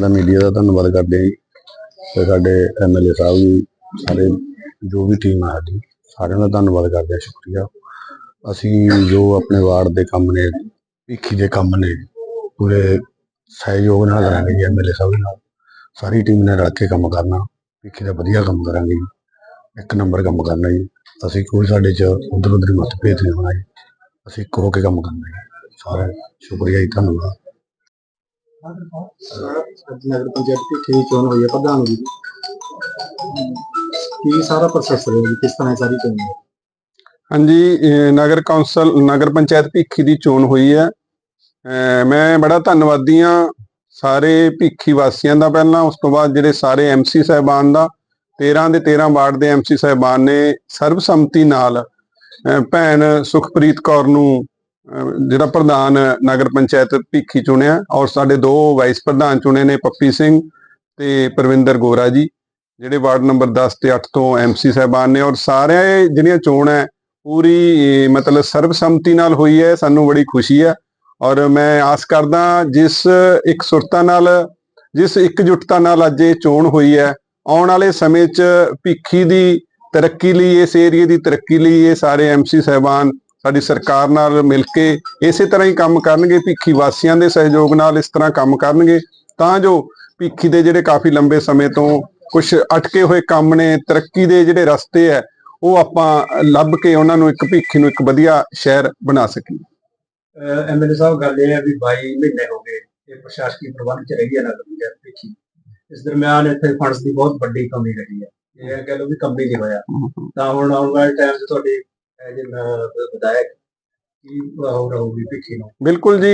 ਪਹਿਲਾਂ ਮੀਡੀਆ ਦਾ ਧੰਨਵਾਦ ਕਰਦੇ ਹਾਂ ਜੀ। ਤੇ ਸਾਡੇ ਐਮਐਲਏ ਸਾਹਿਬ ਜੀ ਸਾਰੇ ਜੋ ਵੀ ਟੀਮ ਆ ਸਾਡੀ, ਸਾਰਿਆਂ ਦਾ ਧੰਨਵਾਦ ਕਰਦੇ ਹਾਂ, ਸ਼ੁਕਰੀਆ। ਅਸੀਂ ਜੋ ਆਪਣੇ ਵਾਰਡ ਦੇ ਕੰਮ ਨੇ, ਭਿੱਖੀ ਦੇ ਕੰਮ ਨੇ, ਪੂਰੇ ਸਹਿਯੋਗ ਨਾਲ ਕਰਾਂਗੇ ਜੀ ਐਮਐਲਏ ਸਾਹਿਬ ਦੇ ਨਾਲ। ਸਾਰੀ ਟੀਮ ਨੇ ਰਲ ਕੇ ਕੰਮ ਕਰਨਾ, ਭਿੱਖੀ ਦਾ ਵਧੀਆ ਕੰਮ ਕਰਾਂਗੇ ਜੀ। ਇੱਕ ਨੰਬਰ ਕੰਮ ਕਰਨਾ ਜੀ। ਅਸੀਂ ਕੋਈ ਸਾਡੇ ਚ ਉਧਰ ਉਧਰ ਮਤਭੇਦ ਨਹੀਂ ਹੋਣਾ ਜੀ। ਅਸੀਂ ਇੱਕ ਹੋ ਕੇ ਕੰਮ ਕਰਨਾ ਜੀ। ਸਾਰਿਆਂ ਦਾ ਸ਼ੁਕਰੀਆ ਜੀ, ਧੰਨਵਾਦ। ਅੱਜ ਨਗਰ ਪੰਚਾਇਤ ਭਿੱਖੀ ਦੀ ਚੋਣ ਹੋਈ ਹੈ, ਪ੍ਰਧਾਨ ਜੀ ਦੀ। ਕੀ ਸਾਰਾ ਪ੍ਰੋਸੈਸ ਹੈ ਜੀ, ਕਿਸ ਤਰ੍ਹਾਂ ਇਹ ਸਾਰੀ ਚੋਣ ਹੈ ਹਾਂਜੀ, ਇਹ ਨਗਰ ਕੌਂਸਲ, ਨਗਰ ਪੰਚਾਇਤ ਭਿੱਖੀ ਦੀ ਚੋਣ ਹੋਈ ਹੈ। ਅਹ ਮੈਂ ਬੜਾ ਧੰਨਵਾਦੀ ਹਾਂ ਸਾਰੇ ਭਿੱਖੀ ਵਾਸੀਆਂ ਦਾ ਪਹਿਲਾਂ, ਉਸ ਤੋਂ ਬਾਅਦ ਜਿਹੜੇ ਸਾਰੇ ਐਮਸੀ ਸਾਹਿਬਾਨ ਦਾ 13 ਦੇ 13 ਵਾਰਡ ਦੇ ਐਮਸੀ ਸਾਹਿਬਾਨ ਨੇ ਸਰਬਸੰਮਤੀ ਨਾਲ, ਅਹ ਭੈਣ ਸੁਖਪ੍ਰੀਤ ਕੌਰ ਨੂੰ ਜਿਹੜਾ ਪ੍ਰਧਾਨ ਨਗਰ ਪੰਚਾਇਤ ਭਿੱਖੀ ਚੁਣਿਆ ਔਰ ਸਾਡੇ ਦੋ ਵਾਈਸ ਪ੍ਰਧਾਨ ਚੁਣੇ ਨੇ ਪੱਪੀ ਸਿੰਘ ਤੇ ਪਰਵਿੰਦਰ ਗੋਰਾ ਜੀ, ਜਿਹੜੇ ਵਾਰਡ ਨੰਬਰ 10 ਤੇ 8 ਤੋਂ ਐਮਸੀ ਸਾਹਿਬਾਨ ਨੇ ਔਰ ਸਾਰਿਆਂ ਜਿਹੜੀਆਂ ਚੋਣ ਹੈ, ਪੂਰੀ ਮਤਲਬ ਸਰਬਸੰਮਤੀ ਨਾਲ ਹੋਈ ਹੈ, ਸਾਨੂੰ ਬੜੀ ਖੁਸ਼ੀ ਹੈ ਔਰ ਮੈਂ ਆਸ ਕਰਦਾ ਜਿਸ ਇੱਕ ਸੁਰਤਾ ਨਾਲ, ਜਿਸ ਇਕਜੁੱਟਤਾ ਨਾਲ ਅੱਜ ਇਹ ਚੋਣ ਹੋਈ ਹੈ, ਆਉਣ ਵਾਲੇ ਸਮੇਂ 'ਚ ਭਿੱਖੀ ਦੀ ਤਰੱਕੀ ਲਈ, ਇਸ ਏਰੀਏ ਦੀ ਤਰੱਕੀ ਲਈ ਇਹ ਸਾਰੇ ਐਮਸੀ ਸਹਿਬਾਨ ਸਾਡੀ ਸਰਕਾਰ ਨਾਲ ਮਿਲ ਕੇ ਇਸੇ ਤਰ੍ਹਾਂ ਹੀ ਕੰਮ ਕਰਨਗੇ ਭਿੱਖੀ ਵਾਸੀਆਂ ਦੇ ਸਹਿਯੋਗ ਨਾਲ ਇਸ ਤਰ੍ਹਾਂ ਕੰਮ ਕਰਨਗੇ। ਤਾਂ ਜੋ ਭਿੱਖੀ ਦੇ ਜਿਹੜੇ ਕਾਫੀ ਲੰਬੇ ਸਮੇਂ ਤੋਂ ਕੁਝ ਅਟਕੇ ਹੋਏ ਕੰਮ ਨੇ ਤਰੱਕੀ ਦੇ ਜਿਹੜੇ ਰਸਤੇ ਹੈ ਉਹ ਆਪਾਂ ਲੱਭ ਕੇ ਉਹਨਾਂ ਨੂੰ ਇੱਕ ਭਿੱਖੀ ਨੂੰ ਇੱਕ ਵਧੀਆ ਸ਼ਹਿਰ ਬਣਾ ਸਕੀਏ। ਐਮਐਲਏ ਸਾਹਿਬ ਗੱਲ ਇਹ ਹੈ ਵੀ 22 ਮਹੀਨੇ ਹੋ ਗਏ ਇਹ ਪ੍ਰਸ਼ਾਸਕੀ ਪ੍ਰਬੰਧ ਚ ਰਹੀ ਹੈ ਨਗਰ ਪੰਚਾਇਤ ਭਿੱਖੀ। ਇਸ ਦਰਮਿਆਨ ਇੱਥੇ ਫੰਡਸ ਦੀ ਬਹੁਤ ਵੱਡੀ ਕਮੀ ਰਹੀ ਹੈ। ਇਹ ਕਹਿ ਲਓ ਵੀ ਕੰਮ ਹੀ ਨਹੀਂ ਹੋਇਆ ਤਾਂ ਹੁਣ ਆਉਣ ਵਾਲੇ ਟਾਈਮ 'ਚ ਤੁਹਾਡੀ ਵਿਧਾਇਕ ਕੀ ਹੋ ਰਹੂਗੀ ਭਿੱਖੀ ਨੂੰ ਬਿਲਕੁਲ ਜੀ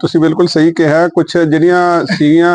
ਤੁਸੀਂ ਬਿਲਕੁਲ ਸਹੀ ਕਿਹਾ। ਕੁਝ ਜਿਹੜੀਆਂ ਸੀਗੀਆਂ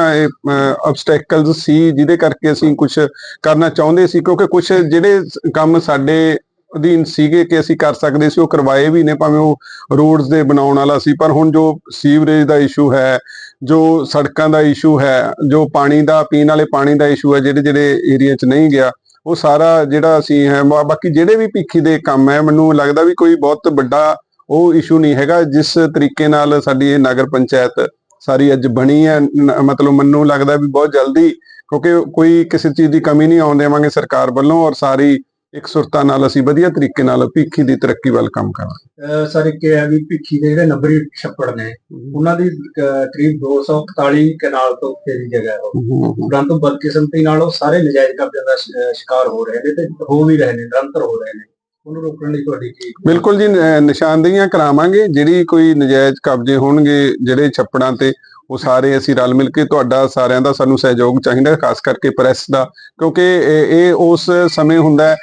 ਆਬਸਟੈਕਲਸ ਸੀ ਜਿਹਦੇ ਕਰਕੇ ਅਸੀਂ ਕੁਝ ਕਰਨਾ ਚਾਹੁੰਦੇ ਸੀ ਕਿਉਂਕਿ ਕੁਝ ਜਿਹੜੇ ਕੰਮ ਸਾਡੇ ਅਧੀਨ ਸੀਗੇ ਕਿ ਅਸੀਂ ਕਰ ਸਕਦੇ ਸੀ ਉਹ ਕਰਵਾਏ ਵੀ ਨੇ ਭਾਵੇਂ ਉਹ ਰੋਡਸ ਦੇ ਬਣਾਉਣ ਵਾਲਾ ਸੀ ਪਰ ਹੁਣ ਜੋ ਸੀਵਰੇਜ ਦਾ ਇਸ਼ੂ ਹੈ ਜੋ ਸੜਕਾਂ ਦਾ ਇਸ਼ੂ ਹੈ ਜੋ ਪਾਣੀ ਦਾ ਪੀਣ ਵਾਲੇ ਪਾਣੀ ਦਾ ਇਸ਼ੂ ਹੈ ਜਿਹੜੇ ਜਿਹੜੇ ਏਰੀਆ 'ਚ ਨਹੀਂ ਗਿਆ ਉਹ ਸਾਰਾ ਜਿਹੜਾ ਅਸੀਂ ਹੈ ਬਾਕੀ ਜਿਹੜੇ ਵੀ ਭੀਖੀ ਦੇ ਕੰਮ ਹੈ, ਮੈਨੂੰ ਲੱਗਦਾ ਵੀ ਕੋਈ ਬਹੁਤ ਵੱਡਾ ਉਹ ਇਸ਼ੂ ਨਹੀਂ ਹੈਗਾ, ਜਿਸ ਤਰੀਕੇ ਨਾਲ ਸਾਡੀ ਇਹ ਨਗਰ ਪੰਚਾਇਤ ਸਾਰੀ ਅੱਜ ਬਣੀ ਹੈ ਮਤਲਬ ਮੈਨੂੰ ਲੱਗਦਾ ਵੀ ਬਹੁਤ ਜਲਦੀ, ਕਿਉਂਕਿ ਕੋਈ ਕਿਸੇ ਚੀਜ਼ ਦੀ ਕਮੀ ਨਹੀਂ ਆਉਣ ਦੇਵਾਂਗੇ ਸਰਕਾਰ ਵੱਲੋਂ ਔਰ ਸਾਰੀ ਇਕਸੁਰਤਾ ਨਾਲ ਅਸੀਂ ਵਧੀਆ ਤਰੀਕੇ ਨਾਲ ਭਿੱਖੀ ਦੀ ਤਰੱਕੀ ਵੱਲ ਕੰਮ ਕਰਾਂਗੇ। ਸਰ ਇੱਕ ਇਹ ਹੈ ਵੀ ਭਿੱਖੀ ਦੇ ਜਿਹੜੇ ਨੰਬਰੀ ਛੱਪੜ ਨੇ ਉਹਨਾਂ ਦੀ ਅਹ, ਕਰੀਬ 241 ਕਨਾਲ ਤੋਂ ਉੱਤੇ ਦੀ ਜਗ੍ਹਾ ਹੈ ਉਹ। ਪਰੰਤੂ ਬਦਕਿਸਮਤੀ ਨਾਲ ਉਹ ਸਾਰੇ ਨਜਾਇਜ਼ ਕਬਜ਼ਿਆਂ ਦਾ ਸ਼- ਸ਼ਿਕਾਰ ਹੋ ਰਹੇ ਨੇ ਤੇ ਹੋ ਵੀ ਰਹੇ ਨੇ ਨਿਰੰਤਰ ਹੋ ਰਹੇ ਨੇ। ਉਹਨੂੰ ਰੋਕਣ ਲਈ ਤੁਹਾਡੀ ਕੀ ਬਿਲਕੁਲ ਜੀ ਨ- ਨਿਸ਼ਾਨਦੇਹੀਆਂ ਕਰਾਵਾਂਗੇ। ਜਿਹੜੀ ਕੋਈ ਨਜਾਇਜ਼ ਕਬਜ਼ੇ ਹੋਣਗੇ ਜਿਹੜੇ ਛੱਪੜਾਂ ਤੇ ਉਹ ਸਾਰੇ ਅਸੀਂ ਰਲ ਮਿਲ ਕੇ ਤੁਹਾਡਾ ਸਾਰਿਆਂ ਦਾ ਸਾਨੂੰ ਸਹਿਯੋਗ ਚਾਹੀਦਾ ਖਾਸ ਕਰਕੇ ਪ੍ਰੈਸ ਦਾ ਕਿਉਂਕਿ ਇਹ ਉਸ ਸਮੇਂ ਹੁੰਦਾ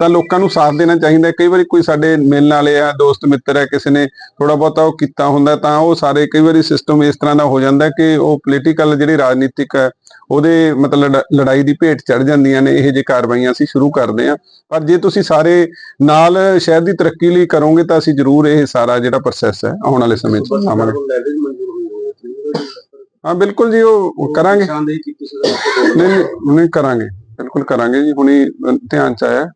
ਤਾਂ ਲੋਕਾਂ ਨੂੰ ਸਾਥ ਦੇਣਾ ਚਾਹੀਦਾ। ਕਈ ਵਾਰੀ ਕੋਈ ਸਾਡੇ ਮਿਲਣ ਵਾਲੇ ਆ ਦੋਸਤ ਮਿੱਤਰ ਹੈ ਕਿਸੇ ਨੇ ਥੋੜਾ ਬਹੁਤਾ ਉਹ ਕੀਤਾ ਹੁੰਦਾ ਤਾਂ ਉਹ ਸਾਰੇ ਕਈ ਵਾਰੀ ਸਿਸਟਮ ਇਸ ਤਰ੍ਹਾਂ ਦਾ ਹੋ ਜਾਂਦਾ ਕਿ ਉਹ ਪੋਲੀਟੀਕਲ ਜਿਹੜੀ ਰਾਜਨੀਤਿਕ ਹੈ ਉਹਦੇ ਮਤਲਬ ਲੜ- ਲੜਾਈ ਦੀ ਭੇਟ ਚੜ ਜਾਂਦੀਆਂ ਨੇ ਇਹ ਜੇ ਕਾਰਵਾਈਆਂ ਅਸੀਂ ਸ਼ੁਰੂ ਕਰਦੇ ਹਾਂ ਪਰ ਜੇ ਤੁਸੀਂ ਸਾਰੇ ਨਾਲ ਸ਼ਹਿਰ ਦੀ ਤਰੱਕੀ ਲਈ ਕਰੋਗੇ ਤਾਂ ਅਸੀਂ ਜ਼ਰੂਰ ਇਹ ਸਾਰਾ ਜਿਹੜਾ ਪ੍ਰੋਸੈਸ ਹੈ ਆਉਣ ਵਾਲੇ ਸਮੇਂ 'ਚ ਆਵਾਂਗੇ ਲੈਵਲ ਮਨਜ਼ੂਰ ਹੋਈ ਹੋਈ ਹੈ ਬਿਲਕੁਲ ਜੀ ਉਹ ਕਰਾਂਗੇ। ਨਹੀਂ ਨਹੀਂ ਕਰਾਂਗੇ। ਬਿਲਕੁਲ ਕਰਾਂਗੇ ਜੀ ਹੁਣੀ ਧਿਆਨ ਚ ਆਇਆ।